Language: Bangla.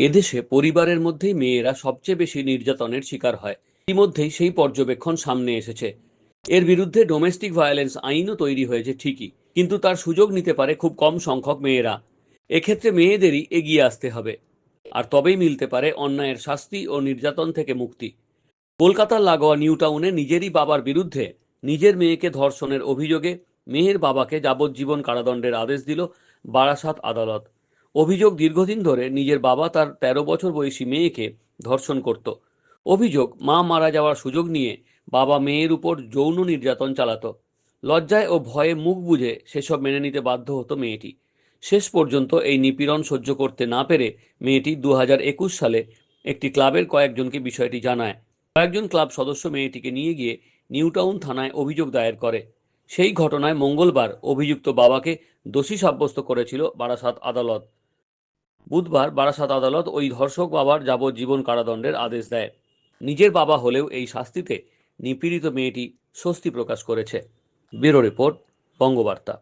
এদেশে পরিবারের মধ্যেই মেয়েরা সবচেয়ে বেশি নির্যাতনের শিকার হয়। ইতিমধ্যেই সেই পর্যবেক্ষণ সামনে এসেছে। এর বিরুদ্ধে ডোমেস্টিক ভায়োলেন্স আইনও তৈরি হয়েছে ঠিকই, কিন্তু তার সুযোগ নিতে পারে খুব কম সংখ্যক মেয়েরা। এক্ষেত্রে মেয়েদেরই এগিয়ে আসতে হবে। আর তবেই মিলতে পারে অন্যায়ের শাস্তি ও নির্যাতন থেকে মুক্তি। কলকাতার লাগোয়া নিউ টাউনে নিজেরই বাবার বিরুদ্ধে নিজের মেয়েকে ধর্ষণের অভিযোগে মেয়ের বাবাকে যাবজ্জীবন কারাদণ্ডের আদেশ দিল বারাসাত আদালত। অভিযোগ দীর্ঘদিন ধরে নিজের বাবা তার তেরো বছর বয়সী মেয়েকে ধর্ষণ করত। অভিযোগ, মা মারা যাওয়ার সুযোগ নিয়ে বাবা মেয়ের উপর যৌন নির্যাতন চালাতো। লজ্জায় ও ভয়ে মুখ বুঝে সেসব মেনে নিতে বাধ্য হতো মেয়েটি। শেষ পর্যন্ত এই নিপীড়ন সহ্য করতে না পেরে মেয়েটি দু সালে একটি ক্লাবের কয়েকজনকে বিষয়টি জানায়। কয়েকজন ক্লাব সদস্য মেয়েটিকে নিয়ে গিয়ে নিউটাউন থানায় অভিযোগ দায়ের করে। সেই ঘটনায় মঙ্গলবার অভিযুক্ত বাবাকে দোষী সাব্যস্ত করেছিল বারাসাত আদালত। বুধবার বারাসাত আদালত ওই ধর্ষক বাবার যাবজ্জীবন কারাদণ্ডের আদেশ দেয়। নিজের বাবা হলেও এই শাস্তিতে নিপীড়িত মেয়েটি স্বস্তি প্রকাশ করেছে। Bureau report, Bangabarta.